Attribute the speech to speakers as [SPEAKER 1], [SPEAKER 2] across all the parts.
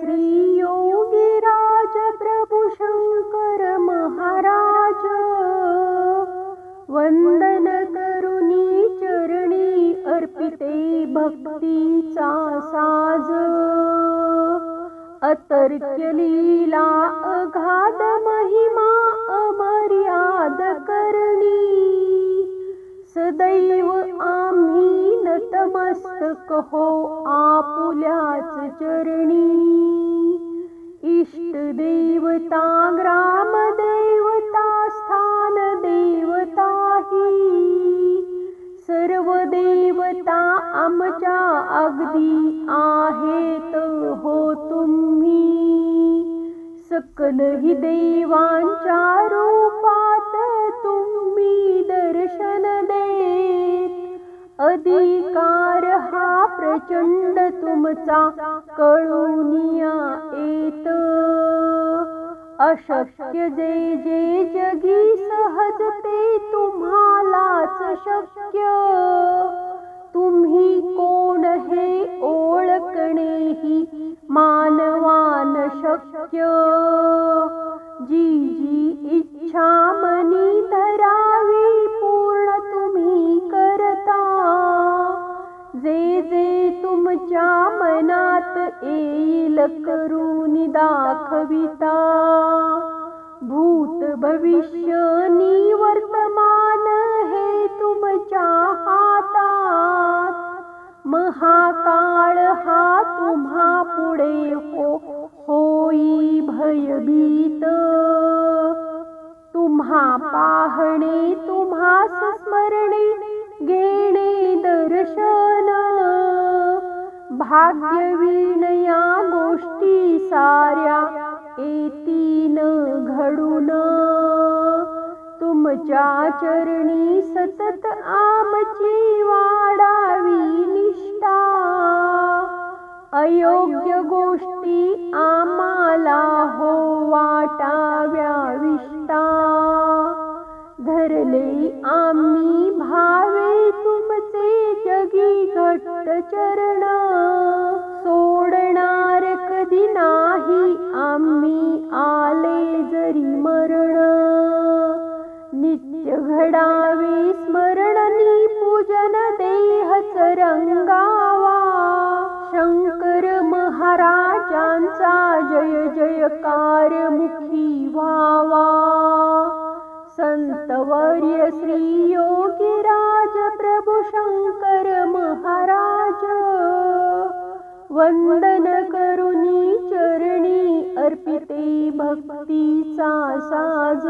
[SPEAKER 1] श्री योगीराज प्रभु शंकर महाराज वंदन करुणी चरणी अर्पिते भक्तीचा साज. अतर्क्य लीला अगाध महिमा अमर्याद करणी. सदैव आ नतमस्तक हो आपुल्याच चरणी. इष्ट देवता ग्राम देवता स्थान देवता ही. सर्व देवता आमच्या अगदी आहेत हो तुम्ही. सकल ही देवांच्या रूपात तुम्ही दर्शन दे अधिकार हा प्रचंड तुमचा कळूनिया येत. अशक्य जे जे जगी सहज ते तुम्हालाच शक्य. तुम्ही कोण हे ओळखणेही मानवान शक्य. जी जी इच्छा मन तुमच्या मनात येईल करून दाखविता. भूत भविष्य निवर्तमान हे तुमच्या हातात. महाकाळ हा तुम्हा पुढे हो होई भयभीत. तुम्हा पाहणे तुम्हा स्मरणे घेणे दर्शन भाग्यवीण या गोष्टी साऱ्या येतीन घडून. तुमच्या चरणी सतत आमची वाढावी निष्ठा. अयोग्य गोष्टी आम्हाला हो वाटाव्या विष्टा धरले आम्ही भावे तुम जगी घट्ट चरण सोडणार कधी नाही. आम्ही आले जरी मरण. नित्य घडावे स्मरणनी पूजन देहच रंगावा. शंकर महाराजांचा जय जयकार मुखी व्हावा. संतवर्य श्री योगी प्रभू शंकर महाराज. वंदन करुनी चरणी अर्पिते भक्तीचा साज.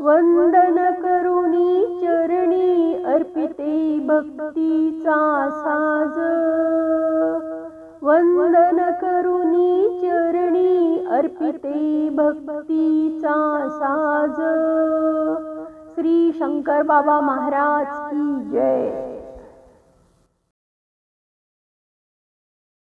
[SPEAKER 1] वंदन करुनी चरणी अर्पिते भक्तीचा साज. वंदन करुनी चरणी अर्पिते भक्तीचा साज. श्री शंकर बाबा महाराज की जय.